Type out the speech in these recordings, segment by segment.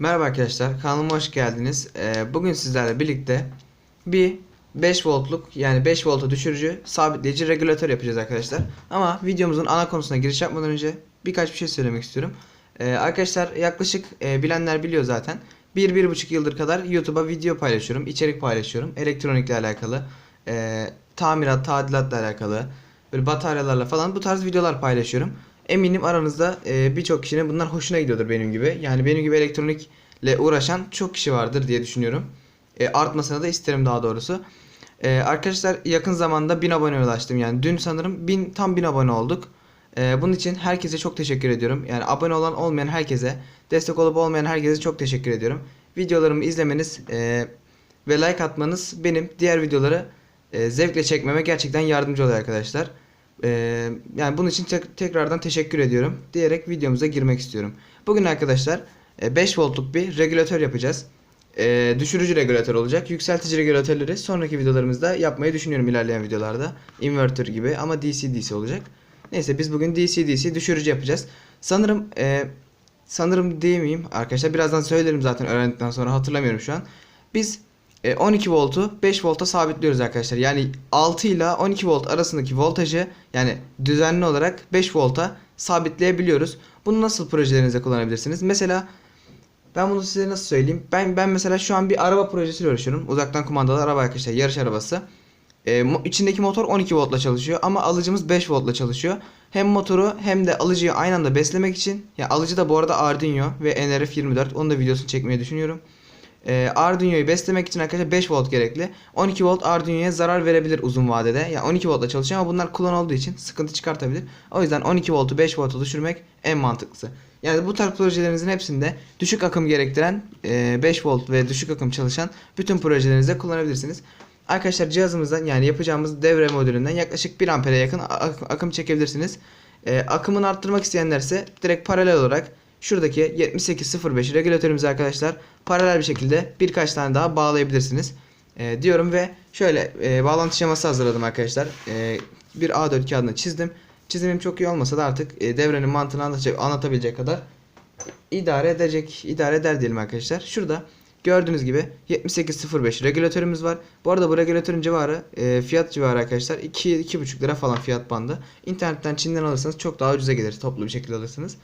Merhaba arkadaşlar, kanalıma hoş geldiniz. Ee, bugün sizlerle birlikte bir 5 voltluk yani 5 volta düşürücü sabitleyici regülatör yapacağız arkadaşlar. Ama videomuzun ana konusuna giriş yapmadan önce birkaç bir şey söylemek istiyorum. Ee, arkadaşlar yaklaşık e, bilenler biliyor zaten. 1-1,5 yıldır kadar YouTube'a video paylaşıyorum, içerik paylaşıyorum. Elektronikle alakalı, e, tamirat, tadilatla alakalı, böyle bataryalarla falan bu tarz videolar paylaşıyorum. Eminim aranızda e, birçok kişinin bunlar hoşuna gidiyordur benim gibi. Yani benim gibi elektronikle uğraşan çok kişi vardır diye düşünüyorum. E, artmasını da isterim daha doğrusu. E, arkadaşlar yakın zamanda 1000 abone ulaştım. Yani dün sanırım 1000 tam 1000 abone olduk. E, bunun için herkese çok teşekkür ediyorum. Yani abone olan olmayan herkese, destek olup olmayan herkese çok teşekkür ediyorum. Videolarımı izlemeniz e, ve like atmanız benim diğer videoları e, zevkle çekmeme gerçekten yardımcı oluyor arkadaşlar. Ee, yani bunun için tek- tekrardan teşekkür ediyorum diyerek videomuza girmek istiyorum. Bugün arkadaşlar e, 5 voltluk bir regülatör yapacağız. Ee, düşürücü regülatör olacak. Yükseltici regülatörleri sonraki videolarımızda yapmayı düşünüyorum ilerleyen videolarda. Inverter gibi ama DC DC olacak. Neyse biz bugün DC DC düşürücü yapacağız. Sanırım e, sanırım diyemeyeyim arkadaşlar birazdan söylerim zaten öğrendikten sonra hatırlamıyorum şu an. Biz e, 12 voltu 5 volta sabitliyoruz arkadaşlar. Yani 6 ile 12 volt arasındaki voltajı yani düzenli olarak 5 volta sabitleyebiliyoruz. Bunu nasıl projelerinizde kullanabilirsiniz? Mesela ben bunu size nasıl söyleyeyim? Ben ben mesela şu an bir araba projesiyle uğraşıyorum. Uzaktan kumandalı araba arkadaşlar. Yarış arabası. E, mo- içindeki motor 12 voltla çalışıyor ama alıcımız 5 voltla çalışıyor. Hem motoru hem de alıcıyı aynı anda beslemek için. Ya alıcı da bu arada Arduino ve NRF24. Onun da videosunu çekmeyi düşünüyorum. E, Arduino'yu beslemek için arkadaşlar 5 volt gerekli. 12 volt Arduino'ya zarar verebilir uzun vadede. Yani 12 voltla çalışıyor ama bunlar kullan olduğu için sıkıntı çıkartabilir. O yüzden 12 voltu 5 volta düşürmek en mantıklısı. Yani bu tarz projelerinizin hepsinde düşük akım gerektiren e, 5 volt ve düşük akım çalışan bütün projelerinizde kullanabilirsiniz. Arkadaşlar cihazımızdan yani yapacağımız devre modülünden yaklaşık 1 ampere yakın ak- akım çekebilirsiniz. E, akımını arttırmak isteyenlerse direkt paralel olarak şuradaki 7805 regülatörümüzü arkadaşlar paralel bir şekilde birkaç tane daha bağlayabilirsiniz. E, diyorum ve şöyle e, bağlantı şeması hazırladım arkadaşlar. E, bir A4 kağıdına çizdim. Çizimim çok iyi olmasa da artık e, devrenin mantığını anlatacak, anlatabilecek kadar idare edecek, idare eder diyelim arkadaşlar. Şurada gördüğünüz gibi 7805 regülatörümüz var. Bu arada bu regülatörün civarı e, fiyat civarı arkadaşlar 2 2,5 lira falan fiyat bandı. İnternetten Çin'den alırsanız çok daha ucuza gelir toplu bir şekilde alırsınız.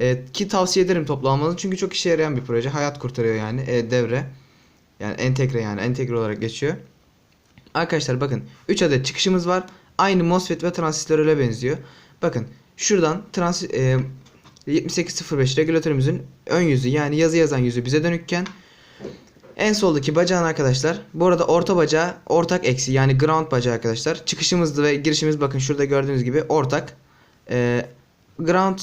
E, ki tavsiye ederim toplu çünkü çok işe yarayan bir proje. Hayat kurtarıyor yani e, devre. Yani entegre yani entegre olarak geçiyor. Arkadaşlar bakın 3 adet çıkışımız var. Aynı MOSFET ve transistörle benziyor. Bakın şuradan trans e, 7805 regülatörümüzün ön yüzü yani yazı yazan yüzü bize dönükken en soldaki bacağın arkadaşlar bu arada orta bacağı ortak eksi yani ground bacağı arkadaşlar. Çıkışımız ve girişimiz bakın şurada gördüğünüz gibi ortak. E, ground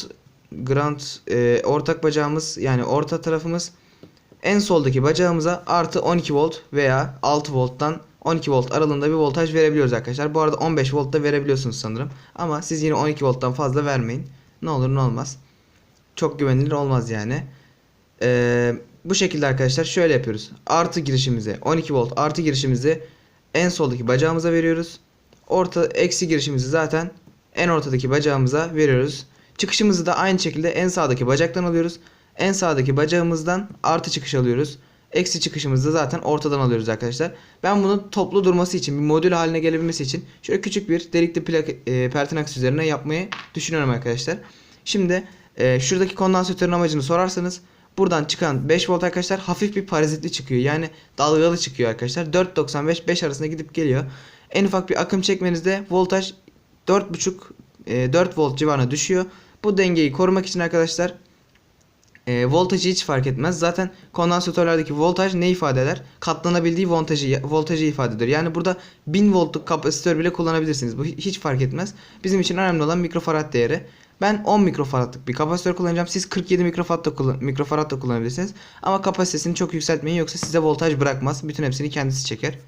ground e, ortak bacağımız yani orta tarafımız en soldaki bacağımıza artı 12 volt veya 6 volttan 12 volt aralığında bir voltaj verebiliyoruz arkadaşlar. Bu arada 15 volt da verebiliyorsunuz sanırım. Ama siz yine 12 volttan fazla vermeyin. Ne olur ne olmaz. Çok güvenilir olmaz yani. Ee, bu şekilde arkadaşlar şöyle yapıyoruz. Artı girişimize 12 volt artı girişimizi en soldaki bacağımıza veriyoruz. Orta eksi girişimizi zaten en ortadaki bacağımıza veriyoruz. Çıkışımızı da aynı şekilde en sağdaki bacaktan alıyoruz. En sağdaki bacağımızdan artı çıkış alıyoruz. Eksi çıkışımızı da zaten ortadan alıyoruz arkadaşlar. Ben bunu toplu durması için, bir modül haline gelebilmesi için şöyle küçük bir delikli plak e, pertinax üzerine yapmayı düşünüyorum arkadaşlar. Şimdi e, şuradaki kondansatörün amacını sorarsanız buradan çıkan 5 volt arkadaşlar hafif bir parazitli çıkıyor. Yani dalgalı çıkıyor arkadaşlar. 4.95 5 arasında gidip geliyor. En ufak bir akım çekmenizde voltaj 4.5 e, 4 volt civarına düşüyor. Bu dengeyi korumak için arkadaşlar e, voltajı hiç fark etmez. Zaten kondansatörlerdeki voltaj ne ifade eder? Katlanabildiği voltajı voltajı ifade ediyor. Yani burada 1000 voltluk kapasitör bile kullanabilirsiniz. Bu hi- hiç fark etmez. Bizim için önemli olan mikrofarad değeri. Ben 10 mikrofaradlık bir kapasitör kullanacağım. Siz 47 mikrofarad da, kullan mikrofarad da kullanabilirsiniz. Ama kapasitesini çok yükseltmeyin yoksa size voltaj bırakmaz. Bütün hepsini kendisi çeker.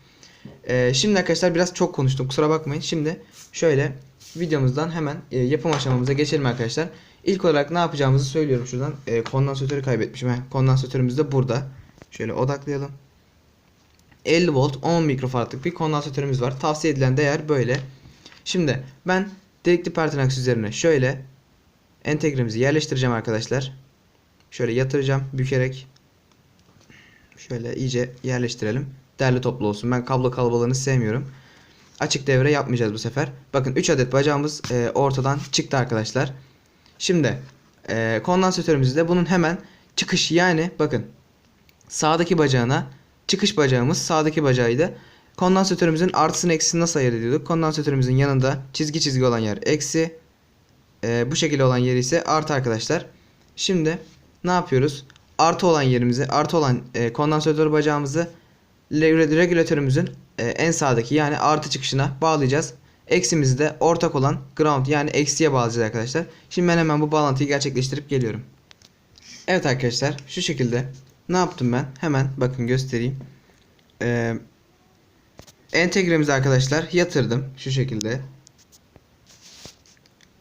Ee, şimdi arkadaşlar biraz çok konuştum. Kusura bakmayın. Şimdi şöyle videomuzdan hemen e, yapım aşamamıza geçelim arkadaşlar. İlk olarak ne yapacağımızı söylüyorum şuradan. E, kondansatörü kaybetmişim. Heh, kondansatörümüz de burada. Şöyle odaklayalım. 50 volt 10 mikrofaradlık bir kondansatörümüz var. Tavsiye edilen değer böyle. Şimdi ben delikli pertinax üzerine şöyle entegremizi yerleştireceğim arkadaşlar. Şöyle yatıracağım bükerek. Şöyle iyice yerleştirelim. Derli toplu olsun. Ben kablo kalabalığını sevmiyorum. Açık devre yapmayacağız bu sefer. Bakın 3 adet bacağımız e, ortadan çıktı arkadaşlar. Şimdi e, kondansatörümüzde bunun hemen çıkış yani bakın sağdaki bacağına çıkış bacağımız sağdaki bacağıydı. Kondansatörümüzün artısını eksisini nasıl ayırt ediyorduk? Kondansatörümüzün yanında çizgi çizgi olan yer eksi. e, bu şekilde olan yeri ise artı arkadaşlar. Şimdi ne yapıyoruz? Artı olan yerimizi, artı olan e, kondansatör bacağımızı regülatörümüzün e, en sağdaki yani artı çıkışına bağlayacağız. Eksimizi de ortak olan ground yani eksiye bağlayacağız arkadaşlar. Şimdi ben hemen bu bağlantıyı gerçekleştirip geliyorum. Evet arkadaşlar şu şekilde ne yaptım ben? Hemen bakın göstereyim. Ee, entegremizi arkadaşlar yatırdım şu şekilde.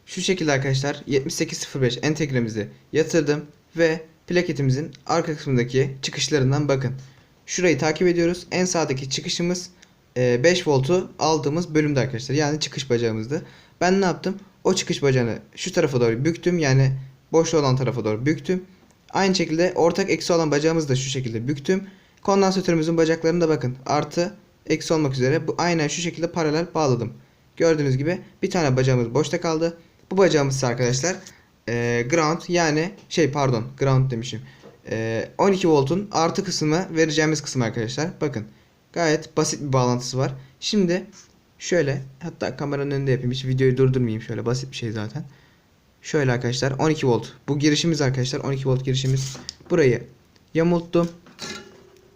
Şu şekilde arkadaşlar 7805 entegremizi yatırdım ve plaketimizin arka kısmındaki çıkışlarından bakın. Şurayı takip ediyoruz. En sağdaki çıkışımız 5 voltu aldığımız bölümde arkadaşlar. Yani çıkış bacağımızdı. Ben ne yaptım? O çıkış bacağını şu tarafa doğru büktüm. Yani boş olan tarafa doğru büktüm. Aynı şekilde ortak eksi olan bacağımızı da şu şekilde büktüm. Kondansatörümüzün bacaklarını da bakın. Artı eksi olmak üzere bu aynen şu şekilde paralel bağladım. Gördüğünüz gibi bir tane bacağımız boşta kaldı. Bu bacağımız ise arkadaşlar e, ground yani şey pardon ground demişim. E, 12 voltun artı kısmı vereceğimiz kısım arkadaşlar. Bakın gayet basit bir bağlantısı var. Şimdi şöyle hatta kameranın önünde yapayım hiç videoyu durdurmayayım şöyle basit bir şey zaten. Şöyle arkadaşlar 12 volt. Bu girişimiz arkadaşlar 12 volt girişimiz. Burayı yamulttum.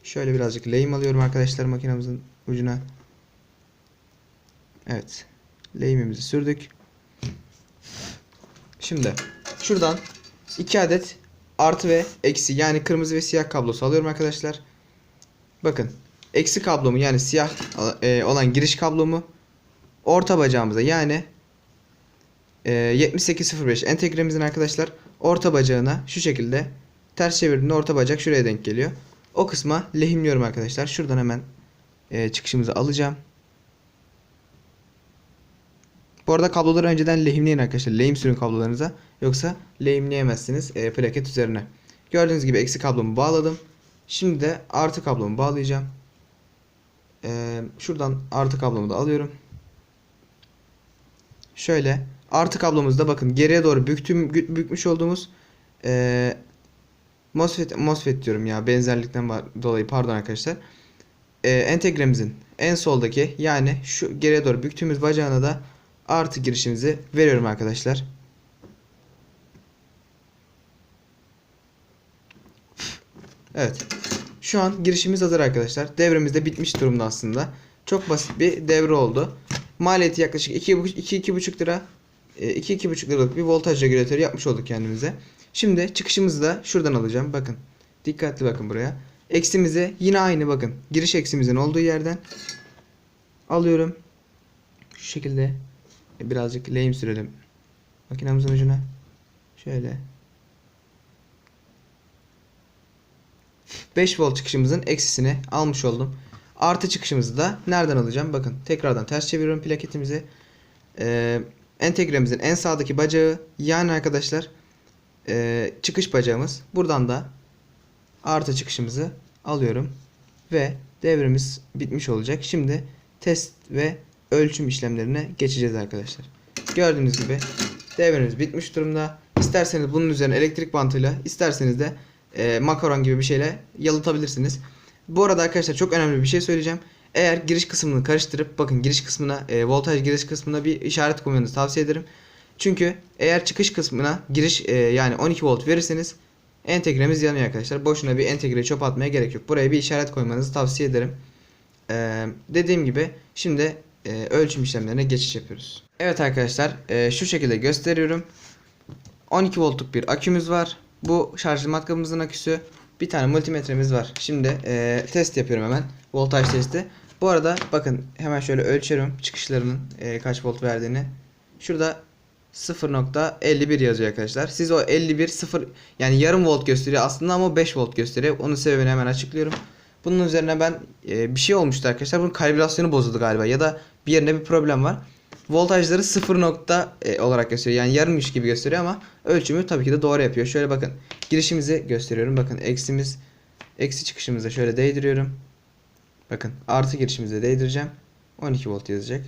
Şöyle birazcık lehim alıyorum arkadaşlar makinamızın ucuna. Evet. Lehimimizi sürdük. Şimdi şuradan 2 adet artı ve eksi yani kırmızı ve siyah kablosu alıyorum arkadaşlar. Bakın eksi kablomu yani siyah e, olan giriş kablomu orta bacağımıza yani e, 7805 entegremizin arkadaşlar orta bacağına şu şekilde ters çevirdiğinde orta bacak şuraya denk geliyor. O kısma lehimliyorum arkadaşlar. Şuradan hemen e, çıkışımızı alacağım. Bu arada kabloları önceden lehimleyin arkadaşlar. Lehim sürün kablolarınıza. Yoksa lehimleyemezsiniz e, plaket üzerine. Gördüğünüz gibi eksi kablomu bağladım. Şimdi de artı kablomu bağlayacağım. E, şuradan artı kablomu da alıyorum. Şöyle artı kablomuzda bakın geriye doğru büktüm, bü- bükmüş olduğumuz e, MOSFET, MOSFET diyorum ya benzerlikten dolayı pardon arkadaşlar. E, entegremizin en soldaki yani şu geriye doğru büktüğümüz bacağına da artı girişimizi veriyorum arkadaşlar. Evet. Şu an girişimiz hazır arkadaşlar. Devremiz de bitmiş durumda aslında. Çok basit bir devre oldu. Maliyeti yaklaşık 2-2,5 lira. 2-2,5 liralık bir voltaj regülatörü yapmış olduk kendimize. Şimdi çıkışımızı da şuradan alacağım. Bakın. Dikkatli bakın buraya. Eksimizi yine aynı bakın. Giriş eksimizin olduğu yerden alıyorum. Şu şekilde birazcık lehim sürelim. Makinamızın ucuna. Şöyle. 5 volt çıkışımızın eksisini almış oldum. Artı çıkışımızı da nereden alacağım? Bakın tekrardan ters çeviriyorum plaketimizi. Ee, entegremizin en sağdaki bacağı yani arkadaşlar ee, çıkış bacağımız. Buradan da artı çıkışımızı alıyorum. Ve devremiz bitmiş olacak. Şimdi test ve ölçüm işlemlerine geçeceğiz arkadaşlar. Gördüğünüz gibi devremiz bitmiş durumda. İsterseniz bunun üzerine elektrik bantıyla isterseniz de e, makaron gibi bir şeyle yalıtabilirsiniz. Bu arada arkadaşlar çok önemli bir şey söyleyeceğim. Eğer giriş kısmını karıştırıp bakın giriş kısmına e, voltaj giriş kısmına bir işaret koymanızı tavsiye ederim. Çünkü eğer çıkış kısmına giriş e, yani 12 volt verirseniz entegremiz yanıyor arkadaşlar. Boşuna bir entegre çöp atmaya gerek yok. Buraya bir işaret koymanızı tavsiye ederim. E, dediğim gibi şimdi e, ölçüm işlemlerine geçiş yapıyoruz. Evet arkadaşlar e, şu şekilde gösteriyorum. 12 voltluk bir akümüz var. Bu şarj matkabımızın aküsü. Bir tane multimetremiz var. Şimdi e, test yapıyorum hemen. Voltaj testi. Bu arada bakın hemen şöyle ölçüyorum çıkışlarının e, kaç volt verdiğini. Şurada 0.51 yazıyor arkadaşlar. Siz o 51 0 yani yarım volt gösteriyor aslında ama 5 volt gösteriyor. Onun sebebini hemen açıklıyorum. Bunun üzerine ben e, bir şey olmuştu arkadaşlar. Bunun kalibrasyonu bozuldu galiba ya da bir yerinde bir problem var. Voltajları 0 nokta e, olarak gösteriyor. Yani yarımmış gibi gösteriyor ama ölçümü tabii ki de doğru yapıyor. Şöyle bakın. Girişimizi gösteriyorum. Bakın eksimiz Eksi çıkışımıza şöyle değdiriyorum. Bakın artı girişimize değdireceğim. 12 volt yazacak.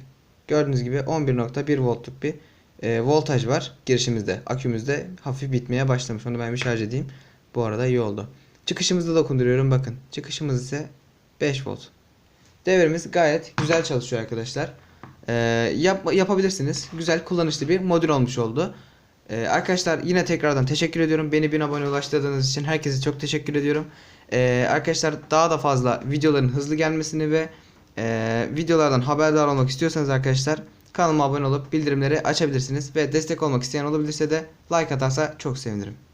Gördüğünüz gibi 11.1 voltluk bir e, voltaj var girişimizde. Akümüzde hafif bitmeye başlamış. Onu ben bir şarj edeyim. Bu arada iyi oldu. Çıkışımızda dokunduruyorum bakın. Çıkışımız ise 5 volt. Devremiz gayet güzel çalışıyor arkadaşlar. Ee, yap, yapabilirsiniz. Güzel kullanışlı bir modül olmuş oldu. Ee, arkadaşlar yine tekrardan teşekkür ediyorum. Beni 1000 abone ulaştırdığınız için herkese çok teşekkür ediyorum. Ee, arkadaşlar daha da fazla videoların hızlı gelmesini ve e, videolardan haberdar olmak istiyorsanız arkadaşlar kanalıma abone olup bildirimleri açabilirsiniz. Ve destek olmak isteyen olabilirse de like atarsa çok sevinirim.